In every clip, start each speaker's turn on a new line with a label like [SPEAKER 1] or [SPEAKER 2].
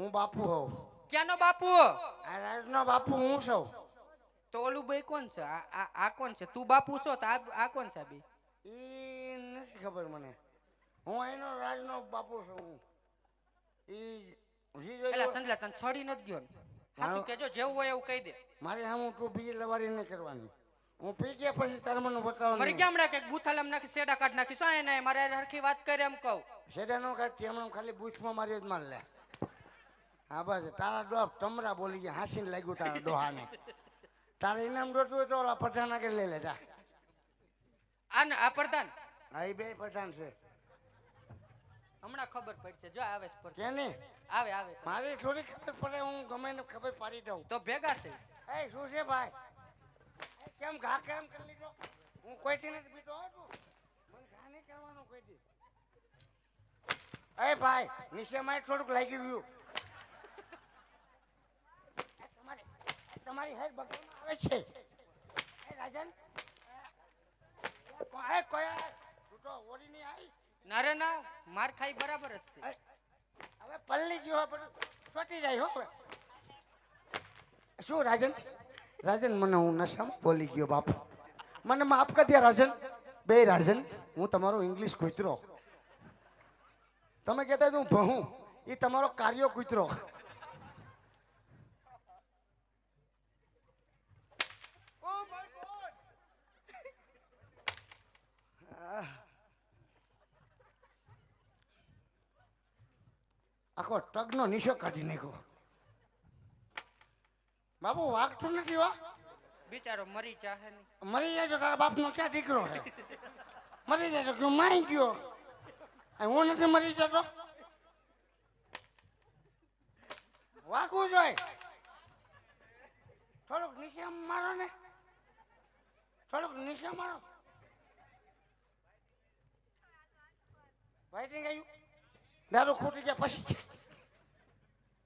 [SPEAKER 1] હું બાપુ હોઉં.
[SPEAKER 2] ક્યાંનો બાપુ
[SPEAKER 1] આ રાજનો બાપુ હું છું.
[SPEAKER 2] તો ઓલું ભાઈ કોણ છે? આ આ- કોણ છે? તું બાપુ છો તો આ કોણ છે બી?
[SPEAKER 1] ઈ નથી ખબર મને. હું એનો રાજનો બાપુ છું હું. ઈ
[SPEAKER 2] એલા. સંજલા તને છડી નથી ગયો સાચું કેજો જેવું હોય એવું કહી દે.
[SPEAKER 1] મારે હું તું બીજી લવારી નહીં કરવાની. હું પી ગયા પછી તારે મને બતાવો
[SPEAKER 2] મરી હમણાં કે ગુથાલામ નાખી સેડા કાઢ નાખી? શું એને મારે હરખી વાત કરે એમ કહું?
[SPEAKER 1] સેડા નો કાઢતી હમણાં ખાલી બુથમાં મારી જ માર લે. હા બસ. તારા ડોહ તમરા બોલી ગયા. હાસીને લાગ્યું તારા ડોહાને. તારે ઇનામ જોતું હોય તો ઓલા પઠાણ આગળ લઈ લેતા આને
[SPEAKER 2] આ પ્રધાન?
[SPEAKER 1] હા એ બે પઠાણ છે.
[SPEAKER 2] હમણાં ખબર પડશે. જો આવે છે
[SPEAKER 1] કે નહીં
[SPEAKER 2] આવે આવે.
[SPEAKER 1] મારી થોડી ખબર પડે હું ગમે ને ખબર પાડી દઉં.
[SPEAKER 2] તો ભેગા છે.
[SPEAKER 1] એ શું છે ભાઈ? કેમ ઘા કેમ કરી લીધો? હું કોઈથી નથી પીતો હતું મને ઘા નહીં કરવાનો કોઈથી એ ભાઈ નીચે મારે થોડુંક લાગી ગયું એ તમારી એ તમારી હેર બગલમાં આવે છે. રાજન તો આવી
[SPEAKER 2] ના રે ના માર ખાઈ બરાબર જ છે.
[SPEAKER 1] હવે પલ્લી ગયો હોય બધું જાય હો શું રાજન? રાજન મને હું નશામાં બોલી ગયો બાપુ. મને માફ કરી દે રાજન. બે રાજન હું તમારો ઇંગ્લિશ કૂતરો. તમે કહેતા હું ભહું એ તમારો કાર્યો કૂતરો. આખો ટગનો નિશો કાઢી નાખ્યો. બાબુ વાગતું નથી વા
[SPEAKER 2] બિચારો મરી ચાહે
[SPEAKER 1] મરી જાય તારા બાપનો ક્યાં દીકરો છે? મરી જાય તો માઈ ગયો. હું નથી મરી જતો? વાગવું જોઈએ. થોડુંક નીચે મારો ને. થોડુંક નીચે મારો. વાઈટિંગ આવ્યું? દારૂ ખૂટી ગયા પછી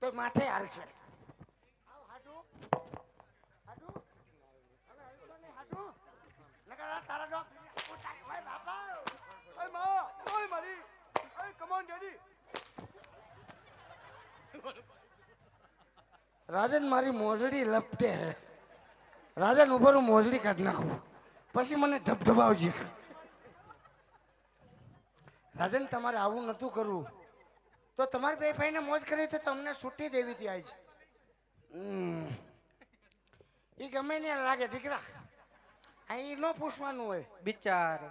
[SPEAKER 1] તો માથે ઓન ડેડી રાજન મારી મોજડી લપટે રાજન ઉપર હું મોજડી કાઢી નાખું. પછી મને ધબધબાવજે રાજન તમારે આવું નતું કરવું. તો તમારે બે ભાઈને મોજ કરી તો તમને છૂટી દેવી હતી આજ. એ ગમે ને લાગે દીકરા. અહીં ન પૂછવાનું હોય.
[SPEAKER 2] બિચારો.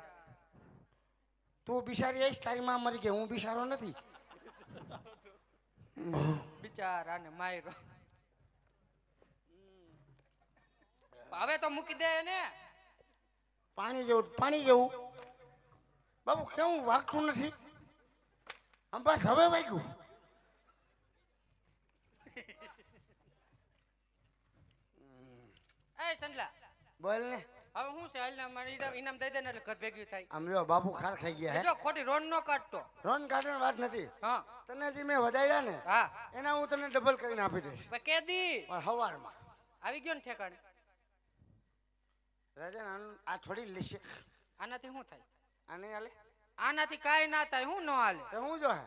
[SPEAKER 1] તું બિચારી આવીશ તારી માં મરી ગઈ હું બિચારો નથી.
[SPEAKER 2] બિચારા ને માયરો હવે તો મૂકી દે ને
[SPEAKER 1] પાણી જેવું પાણી જેવું. બાબુ કેવું વાગતું નથી? આમ બસ હવે વાગ્યું.
[SPEAKER 2] એ સંજલા
[SPEAKER 1] બોલ ને.
[SPEAKER 2] હવે હું છે હાલ મારે ઇનામ દઈ દે ને એટલે ઘર ભેગ્યું થાય.
[SPEAKER 1] આમ જો બાપુ ખાર ખાઈ ગયા હે.
[SPEAKER 2] જો ખોટી રોન નો કાઢતો.
[SPEAKER 1] રોન કાઢવાની વાત નથી.
[SPEAKER 2] હા.
[SPEAKER 1] તને જે મેં વધાર્યા ને
[SPEAKER 2] હા.
[SPEAKER 1] એના હું તને ડબલ કરીને આપી દઈશ.
[SPEAKER 2] પણ કેદી?
[SPEAKER 1] પણ હવારમાં.
[SPEAKER 2] આવી ગયો ને ઠેકાણે.
[SPEAKER 1] રાજન આ થોડી લેશે.
[SPEAKER 2] આનાથી શું થાય?
[SPEAKER 1] આને હાલે
[SPEAKER 2] આનાથી કાંઈ ના થાય હું નો હાલે.
[SPEAKER 1] તો હું જો હે?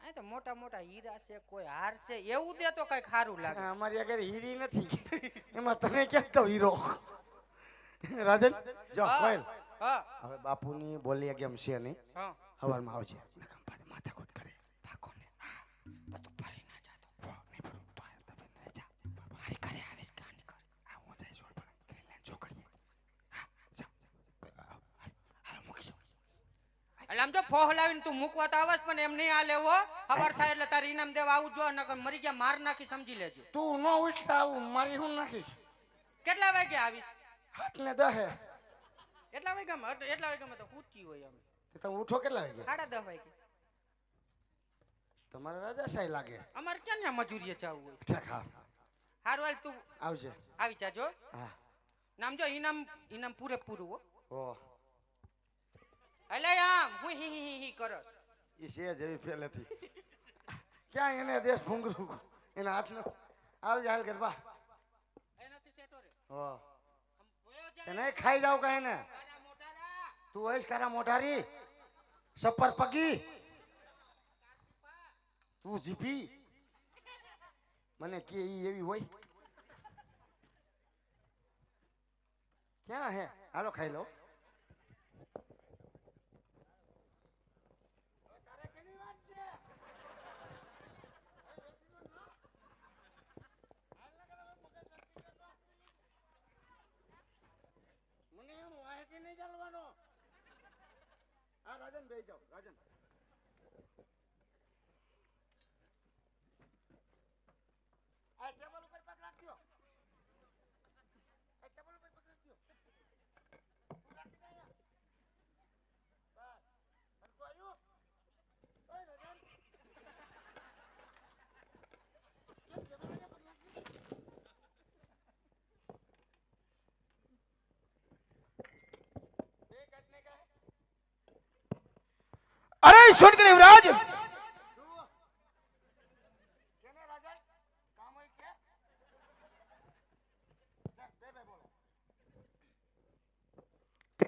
[SPEAKER 2] આ તો મોટા મોટા હીરા છે કોઈ હાર છે એવું દે તો કઈ ખારું લાગે.
[SPEAKER 1] અમારી આગળ હીરી નથી. એમાં તમે કેમ તો હીરો? રાજન જો કોઈલ હવે બાપુની બોલી કેમ છે નહીં.
[SPEAKER 2] સવારમાં
[SPEAKER 1] હવારમાં આવજે.
[SPEAKER 2] એટલે આમ જો ફો હલાવીને તું મૂકવા તો આવસ પણ એમ નહીં આ લેવો ખબર થાય એટલે તારે ઇનામ દેવા આવું જો નકર મરી ગયા માર નાખી સમજી લેજો.
[SPEAKER 1] તું ન ઉઠતા આવું મારી હું નાખીશ?
[SPEAKER 2] કેટલા વાગે આવીશ?
[SPEAKER 1] હાથ ને દહે.
[SPEAKER 2] એટલા વાગ્યામાં એટલા વાગ્યામાં તો પૂછી હોય અમે.
[SPEAKER 1] તમે ઉઠો કેટલા વાગે?
[SPEAKER 2] સાડા દસ વાગે.
[SPEAKER 1] તમારે રજા સાઈ લાગે.
[SPEAKER 2] અમારે ક્યાં ત્યાં મજૂરીએ જવું હોય. હારું હાલ તું
[SPEAKER 1] આવજે.
[SPEAKER 2] આવી જાજો.
[SPEAKER 1] હા.
[SPEAKER 2] નામ જો ઇનામ ઇનામ પૂરેપૂરું હો.
[SPEAKER 1] ઓ
[SPEAKER 2] એટલે આમ હું હી હી હી કરસ
[SPEAKER 1] એ છે જેવી પહેલેથી. ક્યાં એને દેશ ભૂંગરું? એના હાથનો. આવ હાલ ગરબા
[SPEAKER 2] એનાથી સેટો રે
[SPEAKER 1] હો. એને ખાઈ જાવ કઈ ને તું હોઈશ કારા મોટારી સપર પગી? તું જીપી મને કે ઈ એવી હોય. ક્યાં હે? હાલો ખાઈ લો મને એમ વાહેથી નહીં ચાલવાનો આ રાજન ભાઈ જાઓ રાજન આ ટેબલ ઉપર પગ રાખજો આ ટેબલ ઉપર પગ રાખજો તું રાખી દે અહીંયા. બસ હરખું આવ્યું? ઓય રાજન. કેમ ટેબલ ઉપર પગ રાખજો? બે કાટને કહે
[SPEAKER 3] અરે સુનકરી યુવરાજ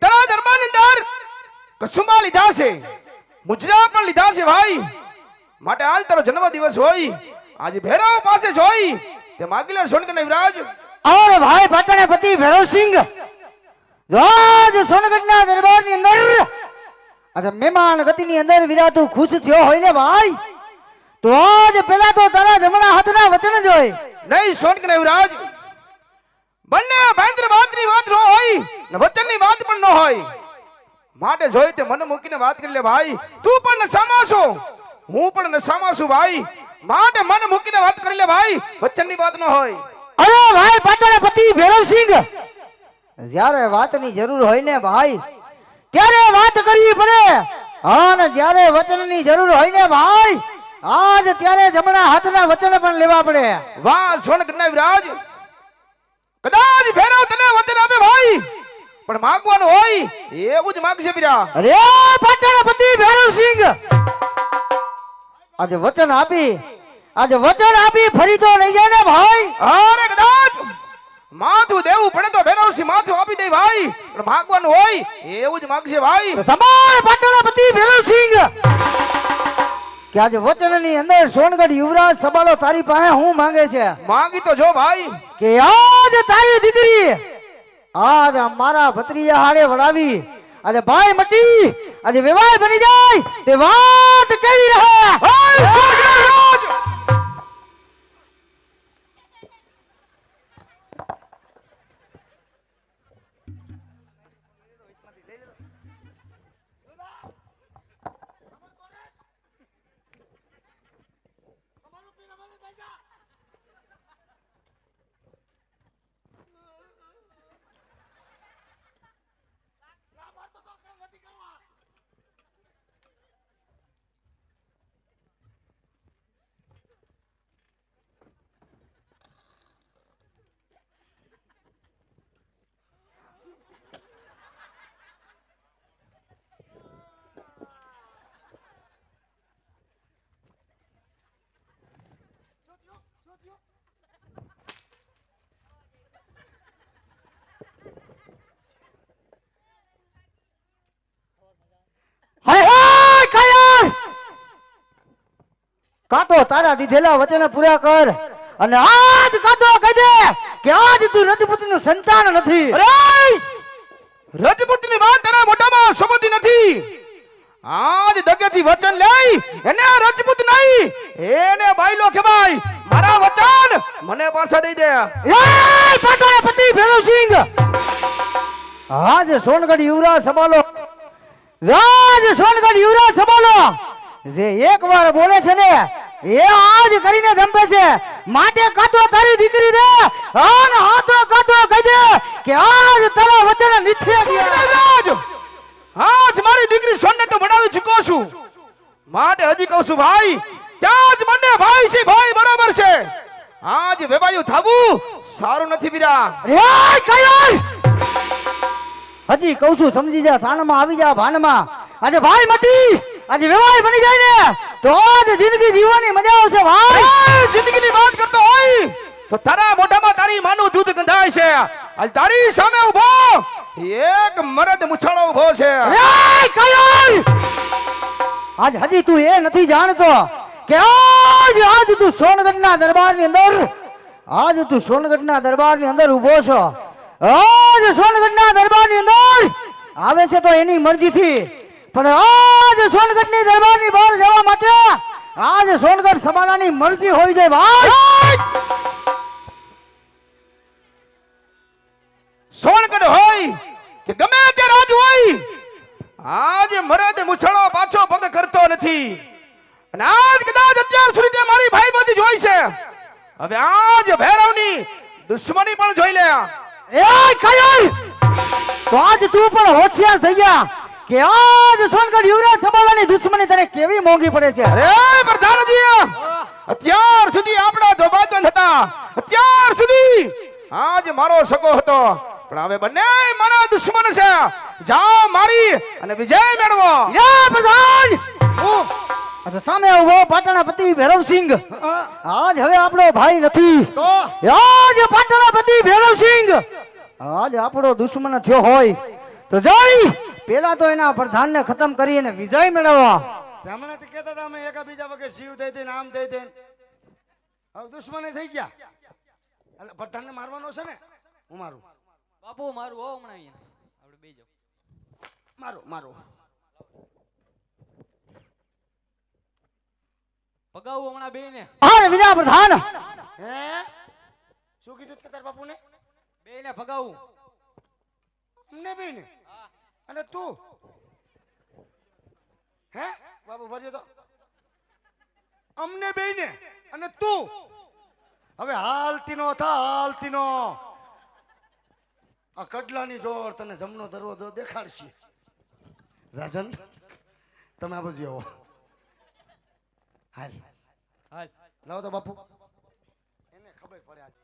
[SPEAKER 3] તારા ધર્માની અંદર કસુંબા લીધા છે. મુજરા પણ લીધા છે ભાઈ. માટે આજ તારો જન્મ દિવસ હોય. આજે ભેરવ પાસે જ હોય. તે માગીલા સોનકર વિરાજ.
[SPEAKER 4] અરે ભાઈ પટણે પતિ ભેરવ સિંહ રાજ સોનગઢના દરબારની અંદર અને મહેમાન ગતિની અંદર વિરાતું ખુશ થયો હોય ને ભાઈ તો આજ પેલા તો તારા જમણા હાથના વચન જ હોય.
[SPEAKER 3] નહીં સોનક ને યુવરાજ બંને ભાઈન્દ્ર વાતની વાત ન હોય ને વચનની વાત પણ ન હોય. માટે જોઈ તે મન મૂકીને વાત કરી લે ભાઈ તું પણ નશામાં છો. હું પણ નશામાં છું ભાઈ માટે મન મૂકીને વાત કરી લે ભાઈ વચનની વાત ન હોય.
[SPEAKER 4] અરે ભાઈ પાટણ પતિ ભૈરવ સિંહ જ્યારે વાતની જરૂર હોય ને ભાઈ ત્યારે વાત કરવી પડે. અને જ્યારે વચનની જરૂર હોય ને ભાઈ આજ ત્યારે જમણા હાથના વચન પણ લેવા પડે.
[SPEAKER 3] વાહ સ્વર્ણ કરના વિરાજ કદાચ ભેરવ તને વચન આપે ભાઈ પણ માંગવાનું હોય એવું જ માંગશે બીરા.
[SPEAKER 4] અરે પાટણપતિ ભૈરવસિંહ આજે વચન આપી આજે વચન આપી ફરી તો લઈ જાય ને ભાઈ.
[SPEAKER 3] અરે કદાચ. માથું દેવું પડે તો ભેરવસી માથું આપી દે ભાઈ. પણ ભાગવાનું હોય એવું જ માગશે ભાઈ.
[SPEAKER 4] સંભાળ પાટણપતિ ભૈરવસિંહ કે આજે વચનની અંદર સોનગઢ યુવરાજ સબાલો તારી પાસે હું માંગે છે?
[SPEAKER 3] માંગી તો જો ભાઈ.
[SPEAKER 4] કે આજ તારી દીકરી આજ મારા ભત્રીજા હારે વળાવી અને ભાઈ મટી અને વિવાહ બની જાય તે વાત કેવી રહે?
[SPEAKER 3] હાય સોન કરના વિરાજ
[SPEAKER 1] તમારું પીને મને બેસા ના માર તો તો કેમ નથી કરવા શું થયું શું થયું
[SPEAKER 4] હાય હાય કાયર કાતો તારા દીધેલા વચન પૂરા કર. અને આજ કાંતો કહી દે કે આજ તું રજપૂતનું સંતાન નથી.
[SPEAKER 3] રજપૂતની વાત તારા મોઢામાં સમજી નથી. આજ દગેથી વચન લઈ એને રજપૂત નહીં એને બાયલો કહેવાય. મારા વચન મને પાછા દઈ દે.
[SPEAKER 4] એ પાટણ પતિ ભેરુસિંહ આજ સોનગઢ યુવરાજ સંભાળો. રાજ સોનગઢ યુવરાજ સંભાળો. જે એક વાર બોલે છે ને એ આજ કરીને જંપે છે. માટે કાતો તારી દીકરી દે. અન હાથો કાતો કહી દે કે આજ તારો વચન નિથે ગયા.
[SPEAKER 3] આજ મારી દીકરી સોને તો ભણાવી ચૂકો છું. માટે હજી કહું છું ભાઈ ત્યાં જ મને ભાઈ છે ભાઈ બરાબર છે. આજ વેબાયું થાવું સારું નથી બીરા
[SPEAKER 4] રે કયો હજી કહું છું સમજી જા સાનમાં આવી જા ભાનમાં. આજે ભાઈ મટી. આજે વેવાય બની જાય ને. તો જિંદગી જીવવાની મજા આવશે ભાઈ.
[SPEAKER 3] જિંદગીની વાત કરતો હોય તો તારા મોઢામાં તારી માનું દૂધ ગંધાય છે. અને તારી સામે ઊભો એક મરદ મુછાળો ઊભો છે.
[SPEAKER 4] આજ હજી તું એ નથી જાણતો કે આજ આજ તું સોનગઢના દરબારની અંદર આજ તું સોનગઢના દરબારની અંદર ઊભો છો. આજ સોનગઢના દરબારની અંદર આવે છે તો એની મરજીથી. પણ આજ સોનગઢની દરબારની બહાર જવા માટે આજ સોનગઢ સમાલાની મરજી હોય જાય ભાઈ.
[SPEAKER 3] સોનગઢ હોય કે ગમે તે રાજ હોય આજ મરદ મુછડો પાછો પગ કરતો નથી. અને આજ કદાચ અત્યાર સુધી તે મારી ભાઈ બધી જોઈ છે. હવે આજ ભૈરવની દુશ્મની પણ જોઈ લે.
[SPEAKER 4] એ ખાઈ તો આજ તું પણ હોશિયાર થઈ ગયા કે આજ સોનગઢ યુવરાજ સંભાળવાની દુશ્મની તને કેવી મોંઘી પડે છે?
[SPEAKER 3] અરે અત્યાર સુધી આપણા ધોબાદન હતા. અત્યાર સુધી આજ મારો સગો હતો. પણ હવે બંને મારા દુશ્મન છે. જાઓ મારી અને વિજય મેળવો.
[SPEAKER 4] યા પ્રધાન અચ્છા સામે ઊભો પાટણના પતિ ભૈરવસિંહ આજ હવે આપણો ભાઈ નથી.
[SPEAKER 1] તો?
[SPEAKER 4] આજ પાટણના પતિ ભૈરવસિંહ આજ આપણો દુશ્મન થયો હોય. તો જઈ પેલા તો એના પ્રધાનને ખતમ કરી અને વિજય મેળવવા.
[SPEAKER 1] હમણાં તો કેતા હતા અમે એકા બીજા વગર શિવ થઈ દઈને આમ થઈ દઈને. હવે દુશ્મને થઈ ગયા. એટલે પઠાણને મારવાનો છે ને? હું મારું?
[SPEAKER 5] બાપુ મારું હો હમણાં અહીંયા. આપણે બે જાવ
[SPEAKER 1] મારો મારો.
[SPEAKER 5] પગાવું હમણાં બે ને
[SPEAKER 4] હા વિના પ્રધાન
[SPEAKER 1] હે? શું કીધું તે તાર બાપુને?
[SPEAKER 5] બે ને પગાવું
[SPEAKER 1] અમને બે ને અને તું? હે? બાબુ ભરજો તો. અમને બે ને અને તું. હવે હાલતી નો થા હાલતી નો. આ કડલાની જોર તને જમનો દરવાજો દેખાડશે. રાજન તમે આ બાજુ આવો. હાલ.
[SPEAKER 5] હાલ.
[SPEAKER 1] લાવો તો બાપુ. એને ખબર પડે આજ.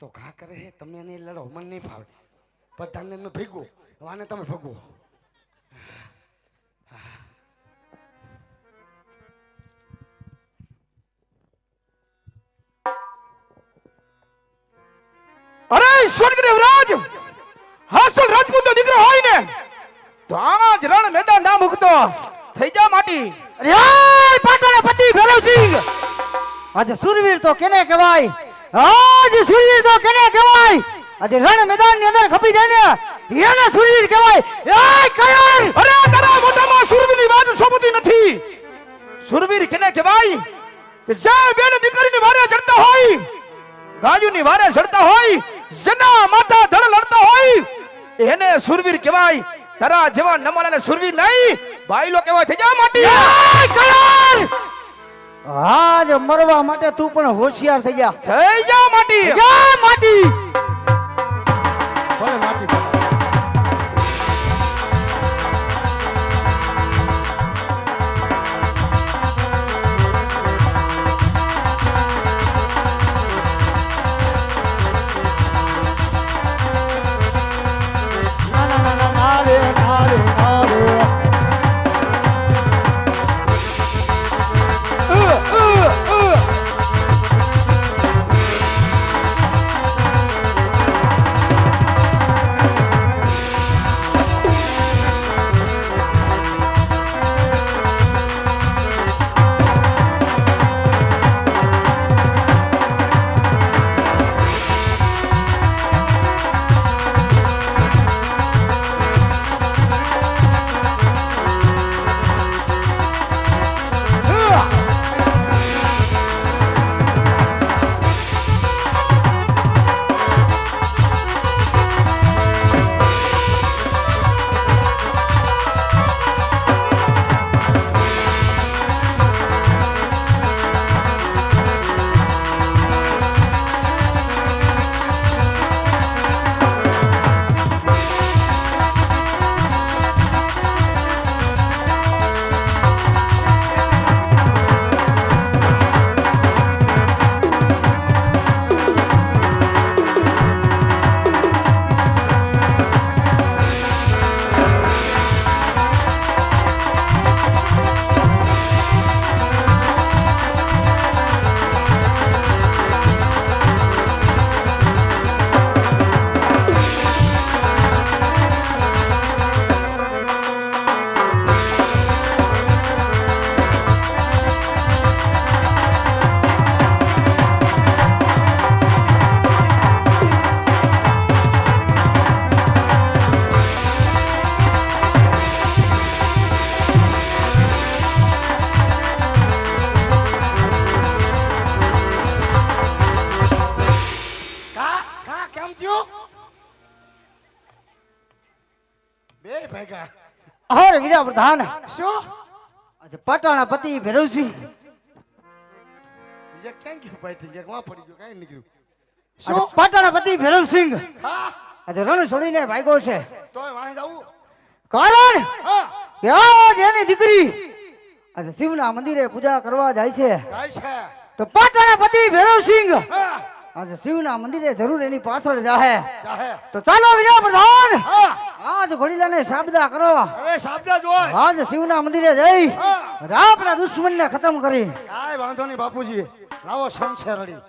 [SPEAKER 1] તો ઘા કરે છે તમે એને લડો મને નહીં ફાવે. બધાને મેં ભેગો આને તમે ભગવો.
[SPEAKER 3] અરે સ્વર્ગદેવ રાજ! હાસલ રાજપૂત દીકરો હોય ને તો આજ રણ મેદાન ના મૂકતો. થઈ જા માટી.
[SPEAKER 4] અરે પાટણ પતિ ભેરવસિંહ! આજે સુરવીર તો કેને કહેવાય? આજે સુરવીર તો કેને કહેવાય? આજે રણ મેદાનની અંદર ખપી જાય ને એને સુરવીર કહેવાય. એ કયર!
[SPEAKER 3] અરે તારા મોઢામાં સુરવીરની વાત શોભતી નથી. સુરવીર કેને કહેવાય? કે જે બેન દીકરીની વારે ચડતા હોય ગાયુની વારે ચડતા હોય જેના માતા ધડ લડતા હોય એને સુરવીર કહેવાય. તારા જેવા અને સુરવીર નહીં ભાઈ લો કહેવાય થઈ જા માટી.
[SPEAKER 4] એ કયર! આજ મરવા માટે તું પણ હોશિયાર થઈ જા.
[SPEAKER 3] થઈ જા માટી.
[SPEAKER 4] જા માટી.
[SPEAKER 1] ભલે માટી.
[SPEAKER 4] પ્રધાન.
[SPEAKER 1] શું?
[SPEAKER 4] પાટણ પતિ ભેરવજી
[SPEAKER 1] બીજે ક્યાં ગયું ભાઈ ઠીકમાં પડી ગયો? કાંઈ નીકળ્યું? શું?
[SPEAKER 4] પાટણ પતિ ભેરવસિંહ આજે રણ છોડીને ભાગ્યો છે.
[SPEAKER 1] તોય વાહે જાવું
[SPEAKER 4] કારણ કે આજ એની દીકરી આજે શિવના મંદિરે પૂજા કરવા જાય છે.
[SPEAKER 1] જાય છે.
[SPEAKER 4] તો પાટણ પતિ ભેરવસિંહ આજે શિવના મંદિરે જરૂર એની પાછળ જાહે. તો ચાલો વિજય પ્રધાન આજ ઘોડીલાને શાબદા કરો.
[SPEAKER 1] હવે સાબદા જોય.
[SPEAKER 4] આજ શિવના મંદિરે જઈ રાપના દુશ્મનને ખતમ કરી.
[SPEAKER 1] કાંઈ વાંધો નહીં બાપુજી. લાવો શમ છે રડી